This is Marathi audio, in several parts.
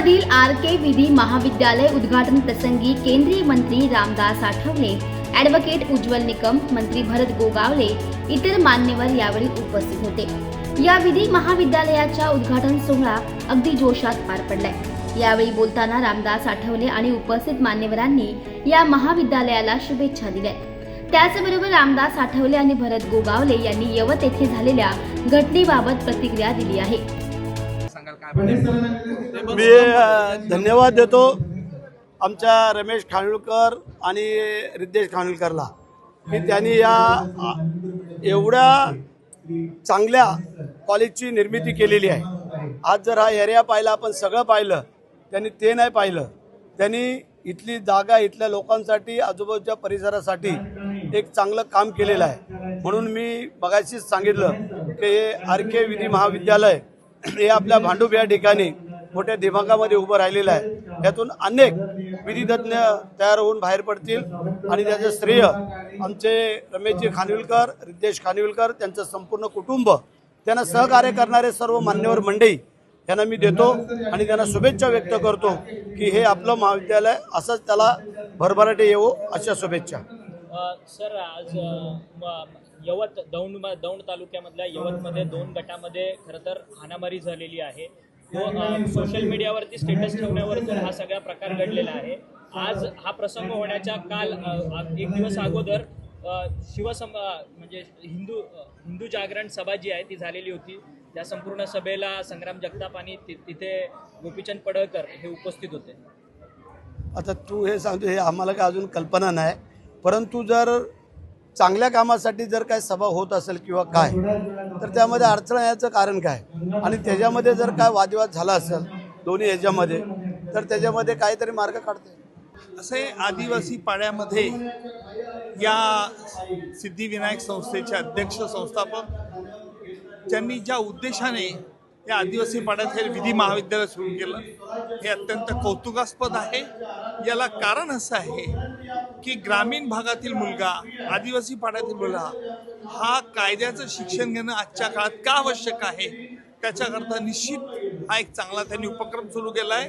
मधील आर के विधी महाविद्यालय उद्घाटन प्रसंगी केंद्रीय मंत्री रामदास आठवले ॲडव्होकेट उज्ज्वल निकम मंत्री भरत गोगावले इतर मान्यवर यावेळी उपस्थित होते. या विधी महाविद्यालयाच्या उद्घाटन सोहळा अगदी जोशात पार पडलाय. यावेळी बोलताना रामदास आठवले आणि उपस्थित मान्यवरांनी या महाविद्यालयाला शुभेच्छा दिल्या. त्याचबरोबर रामदास आठवले आणि भरत गोगावले यांनी यवत येथे झालेल्या घटनेबाबत प्रतिक्रिया दिली आहे. मी धन्यवाद देतो आमच्या रमेश खानविलकर आणि रिद्धेश खानविलकरला की त्यांनी या एवढ्या चांगल्या कॉलेजची निर्मिती केलेली आहे. आज जर हा एरिया पाहिला आपण सगळं पाहिलं त्यांनी ते नाही पाहिलं. त्यांनी इथली जागा इथल्या लोकांसाठी आजूबाजूच्या परिसरासाठी एक चांगलं काम केलेलं आहे. म्हणून मी बघायशीच सांगितलं की हे आर के विधी महाविद्यालय हे आपल्या भांडूप या ठिकाणी मोठ्या दिमागामध्ये उभं राहिलेलं आहे. यातून अनेक विधितज्ञ तयार होऊन बाहेर पडतील आणि त्याचं श्रेय आमचे रमेशजी खानविलकर रितेश खानविलकर त्यांचं संपूर्ण कुटुंब त्यांना सहकार्य करणारे सर्व मान्यवर मंडळी यांना मी देतो आणि त्यांना शुभेच्छा व्यक्त करतो की हे आपलं महाविद्यालय असंच त्याला भरभराटे येवो अशा शुभेच्छा. सर आज म- यवत दौंड म- दौंड तालुक्यामधल्या यवतमध्ये दोन गटामध्ये खरं तर हाणामारी झालेली आहे. तो सोशल मीडियावरती स्टेटस ठेवण्यावरतून हा सगळा प्रकार घडलेला आहे. आज हा प्रसंग होण्याच्या काल एक दिवस अगोदर शिवसम म्हणजे हिंदू हिंदू जागरण सभा जी आहे ती झालेली होती. त्या संपूर्ण सभेला संग्राम जगताप आणि तिथे गोपीचंद पडळकर हे उपस्थित होते. आता तू हे सांगतो हे आम्हाला काय अजून कल्पना नाही. परंतु जर चांगल्या कामासाठी जर काय सभा होत असेल किंवा काय तर त्यामध्ये अडचण याचं कारण काय? आणि त्याच्यामध्ये जर काय वादविवाद झाला असेल दोन्ही याच्यामध्ये तर त्याच्यामध्ये काहीतरी मार्ग काढते. असे आदिवासी पाड्यामध्ये या सिद्धिविनायक संस्थेचे अध्यक्ष संस्थापक ज्यांनी ज्या उद्देशाने या आदिवासी पाड्यात हे विधी महाविद्यालय सुरू केलं हे अत्यंत कौतुकास्पद आहे. याला कारण असं आहे की ग्रामीण भागातील मुलगा आदिवासी पाड्यातील मुलगा हा कायद्याचं शिक्षण घेणं आजच्या काळात का आवश्यक आहे? त्याच्याकरता निश्चित हा एक चांगला त्यांनी उपक्रम सुरू केला आहे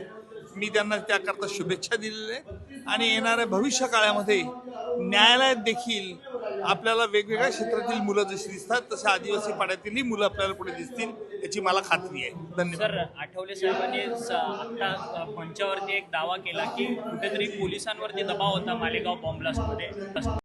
मी त्यांना त्याकरता शुभेच्छा दिलेल्या आहे आणि येणाऱ्या भविष्य काळामध्ये न्यायालयात देखील आपल्याला वेगवेगळ्या क्षेत्रातील मुलं जशी दिसतात तसे आदिवासी पाड्यातीलही मुलं आपल्याला पुढे दिसतील याची मला खात्री आहे. धन्यवाद. सर आठवले साहेबांनी स- आता मंचावरती एक दावा केला की कुठेतरी पोलिसांवरती दबाव होता मालेगाव बॉम्ब ब्लास्टमध्ये